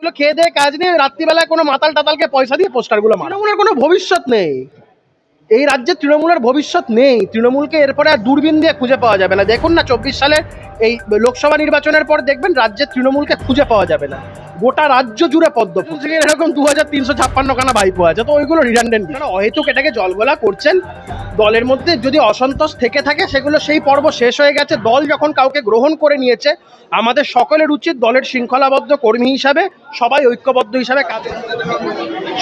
এগুলো খেয়ে দেয়ে কাজ নেই, রাত্রিবেলায় কোনো মাতাল টাতালকে পয়সা দিয়ে পোস্টারগুলো তৃণমূলের কোনো ভবিষ্যৎ নেই। এই রাজ্যে তৃণমূলের ভবিষ্যৎ নেই। তৃণমূলকে এরপরে আর দূরবীন দিয়ে খুঁজে পাওয়া যাবে না। দেখুন না, চব্বিশ সালে এই লোকসভা নির্বাচনের পর দেখবেন রাজ্যে তৃণমূলকে খুঁজে পাওয়া যাবে না। গোটা রাজ্য জুড়ে পদ্ম ফুল। থেকে এরকম দু হাজার তিনশো ছাপ্পান্ন খানা ভাইপো আছে তো ওইগুলো রিডান্ডেন্ট অহেতুক এটাকে জলগোলা করছেন। দলের মধ্যে যদি অসন্তোষ থেকে থাকে সেগুলো সেই পর্ব শেষ হয়ে গেছে। দল যখন কাউকে গ্রহণ করে নিয়েছে আমাদের সকলের উচিত দলের শৃঙ্খলাবদ্ধ কর্মী হিসাবে সবাই ঐক্যবদ্ধ হিসাবে কাজ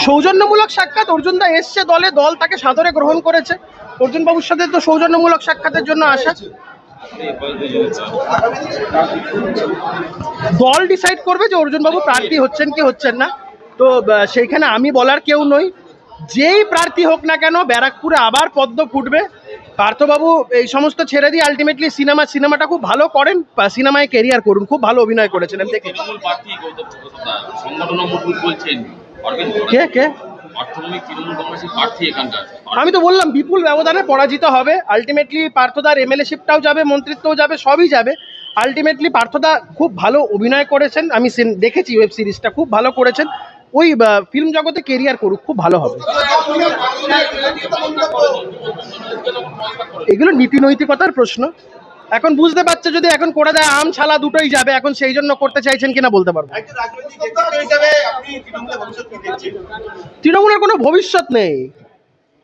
সৌজন্যমূলক সাক্ষাৎ অর্জুনদা এসছে দলে দল তাকে সাদরে গ্রহণ করেছে। অর্জুন বাবুর সাথে তো সৌজন্যমূলক সাক্ষাতের জন্য আসা দল ডিসাইড করবে যে অর্জুন বাবু প্রার্থী হচ্ছেন কি হচ্ছেন না। তো সেইখানে আমি বলার কেউ নই। যেই প্রার্থী হোক না কেন ব্যারাকপুরে আবার পদ্ম ফুটবে। পার্থবাবু এই সমস্ত ছেড়ে দিয়ে আলটিমেটলি সিনেমা সিনেমাটা খুব ভালো করেন সিনেমায় কেরিয়ার করুন খুব ভালো অভিনয় করেছেন। অরবিন্দ কে কে? আমি তো বললাম, বিপুল ব্যবধানে পরাজিত হবে। আলটিমেটলি পার্থদার এমএলএ শিপটাও যাবে, মন্ত্রিত্বও যাবে, সবই যাবে। আলটিমেটলি পার্থদা খুব ভালো অভিনয় করেছেন। আমি দেখেছি ওয়েব সিরিজটা খুব ভালো করেছেন। ওই ফিল্ম জগতে কেরিয়ার করুক, খুব ভালো হবে। এগুলো নীতি নৈতিকতার প্রশ্ন। এখন বুঝতে পারছে যদি এখন করে দেয় আম ছালা দুটোই যাবে এখন সেই জন্য করতে চাইছেন কিনা বলতে পারব। তৃণমূলের কোনো ভবিষ্যৎ নেই।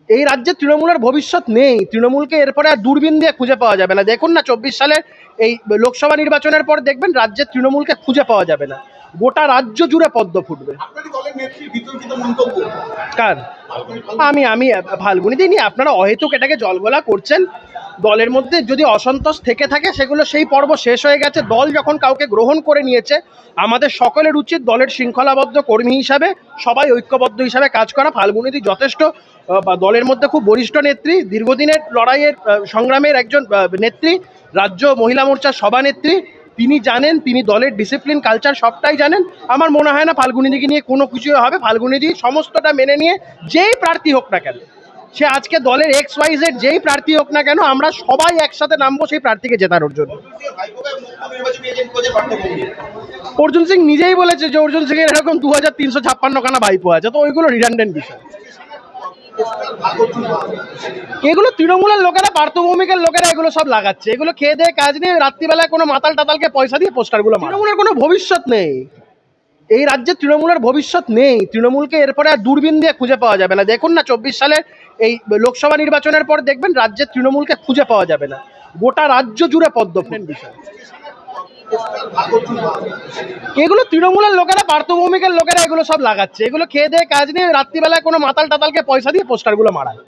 এই রাজ্যে তৃণমূলের ভবিষ্যৎ নেই। তৃণমূলকে এরপরে আর দূরবীন দিয়ে খুঁজে পাওয়া যাবে না। দেখুন না চব্বিশ সালে এই লোকসভা নির্বাচনের পর দেখবেন রাজ্যে তৃণমূলকে খুঁজে পাওয়া যাবে না। গোটা রাজ্য জুড়ে পদ্ম ফুটবে। কার? আমি আমি ফাল্গুনি দিনই আপনারা অহেতুক এটাকে জলগোলা করছেন। দলের মধ্যে যদি অসন্তোষ থেকে থাকে, সেগুলো সেই পর্ব শেষ হয়ে গেছে। দল যখন কাউকে গ্রহণ করে নিয়েছে, আমাদের সকলের উচিত দলের শৃঙ্খলাবদ্ধ কর্মী হিসাবে, সবাই ঐক্যবদ্ধ হিসাবে কাজ করা। ফাল্গুনিদি যথেষ্ট দলের মধ্যে খুব বরিষ্ঠ নেত্রী, দীর্ঘদিনের লড়াইয়ের সংগ্রামের একজন নেত্রী, রাজ্য মহিলা মোর্চার সভানেত্রী। তিনি জানেন, তিনি দলের ডিসিপ্লিন কালচার সবটাই জানেন। আমার মনে হয় না ফাল্গুনিদিকে নিয়ে কোনো কিছু হবে। ফাল্গুনিদি সমস্তটা মেনে নিয়ে যেই প্রার্থী হোক না কেন সে আজকে দলের এক্স ওয়াই জেড যেই প্রার্থী হোক না কেন, আমরা সবাই একসাথে নামবো সেই প্রার্থীকে জেতানোর জন্য। অর্জুন সিং নিজেই বলেছে যে অর্জুন সিং এর এরকম দু হাজার তিনশো ছাপ্পান্ন খানা ভাইপো আছে, তো ওইগুলো রিডান্ডেন্ট বিষয়। এগুলো তৃণমূলের লোকেরা, পার্থভূমিকের লোকেরা এগুলো সব লাগাচ্ছে। এগুলো খেয়ে দেয়ে কাজ নেই, রাত্রিবেলায় কোনো মাতাল টাতালকে পয়সা দিয়ে পোস্টারগুলো তৃণমূলের কোনো ভবিষ্যৎ নেই। এই রাজ্যে তৃণমূলের ভবিষ্যৎ নেই। তৃণমূলকে এরপরে আর দূরবীন দিয়ে খুঁজে পাওয়া যাবে না। দেখুন না, চব্বিশ সালে এই লোকসভা নির্বাচনের পর দেখবেন রাজ্যে তৃণমূলকে খুঁজে পাওয়া যাবে না। গোটা রাজ্য জুড়ে পদ্ম বিষয় এগুলো তৃণমূলের লোকেরা, পার্থভৌমিকের লোকেরা এগুলো সব লাগাচ্ছে। এগুলো খেয়ে দেয়ে কাজ নেই। রাত্রিবেলায় কোনো মাতাল টাতালকে পয়সা দিয়ে পোস্টারগুলো মারায়।